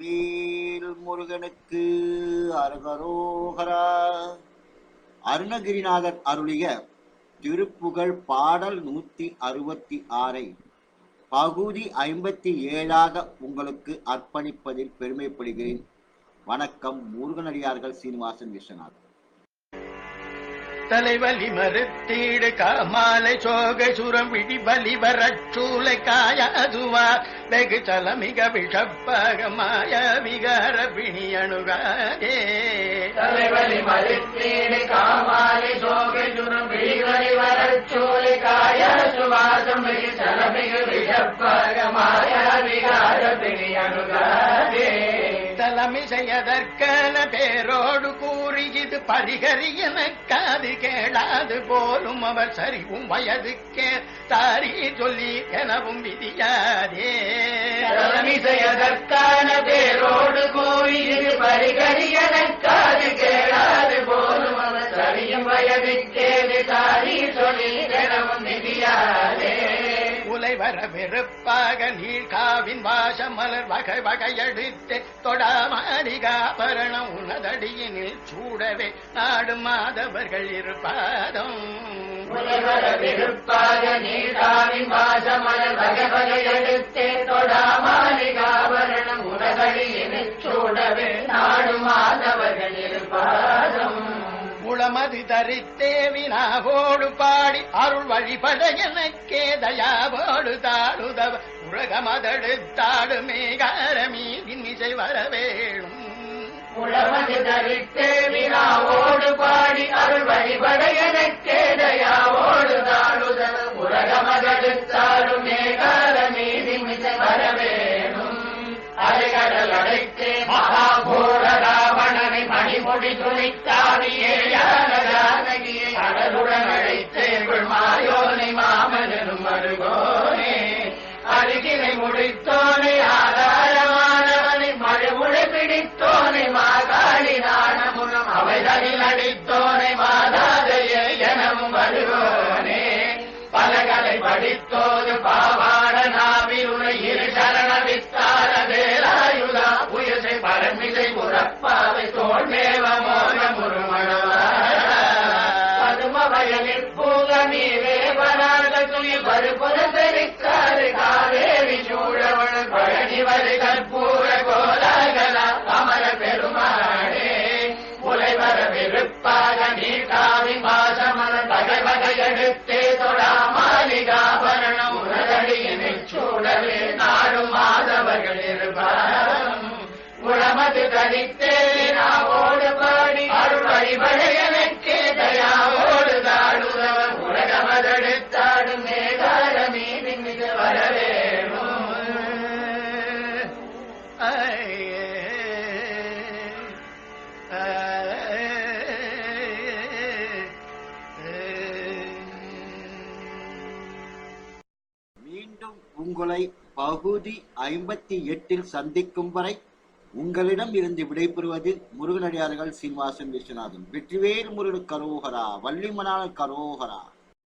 வேல் முருகனுக்கு அருகரோகரா. அருணகிரிநாதர் அருளிய திருப்புகழ் பாடல் நூத்தி அறுபத்தி ஆறை பகுதி ஐம்பத்தி ஏழாக உங்களுக்கு அர்ப்பணிப்பதில் பெருமைப்படுகிறேன். வணக்கம் முருகனடியார்கள் சீனிவாசன் விஸ்வநாதன். தலைவலி மறுத்தீடு காமாலை சோக சுரம் விழி வலி வரச்சூலை காயாதுவா வெகு சலமிக விஷப்பக மாய விகார பிணி அணுகாதே. தலைவலி மறுத்தீடு காமாலை சோகை சுரம் விழிவழி வரச்சோலை காய சுவாசம் மிகு சலமிகு விஷப்பகமாய விகார பிணி அணுகாதே. தலைமிசையதற்கன பேரோடு கூறி இது பரிகரியன காது கேளாது போலும் அவர் சரிவும் வயதுக்கே தாரி சொல்லி எனவும் விதியாதே. தலைமிசையதற்கான பேரோடு கூறி பரிகரியன காது கேளாது போலும் அவர் சரியும் வயதுக்கே தாரி சொல்லி உலை வர வெறுப்பாக நீழ்காவின் வாசமலர் வகை வகையடித்து தொடாமாரிகாபரணம் உனதடியினில் சூடவே நாடு மாதவர்கள் இருப்பாதம். உலகர விருப்பாக நீதாவின் வாசமலர் வகை வகை எடுத்தே தமது உளமது தரித்தேவினாவோடு பாடி அருள் வழிபட எனக்கே தயாவோடு தாழுதவ உலகமதெடுத்தாடு மேகாரமீதின் இசை வரவேணும். உளமது தரித்தே வினாவோடு பாடி அருள் வழிபட எனக்கே தயாவோடு தாழுதவ உலகமதெடுத்தாடும் மேகார மீதி மிசை வரவேணும். அலைகடல் அடைத்தே மகாபோர ராவணனை மணிமொழி துணித்தாவியே அருகினை முடித்தோனை ஆதாரமானவனை மழுமுழை பிடித்தோனை மாகாளி நாணமுனம் அவைதனில் அடித்தோனை மாதாதையே எனவும் வருவோனே. பலகலை படித்தோது பாவாட நாவிலுனை இரு சரண வித்தார வேலாயுதா புயசை பரமிசை புறப்பாவை தோல்மேவ முருமணவா பதும வயலில் பூக நீரே வராத துணி பருப்புற பெருக்காறு பழனி கற்பூர கோலாகல அமர பெருமாடே உலை வர விருப்பாக நீ காவி மாசமர பகை வகை எடுத்தே தொடா மாளிகாபரணம் உலகடியினில் சூழவே நாடு மாதவர்கள் இருப்பாரம் உளமது தனித்தே நாவோடு மீண்டும் உங்களை பகுதி ஐம்பத்தி எட்டில் சந்திக்கும் வரை உங்களிடம் இருந்து விடைபெறுவது முருகனடியார்கள் சீனிவாசன் விஸ்வநாதன். வெற்றிவேல் முருகன் கரோகரா வள்ளிமணால் கரோகரா.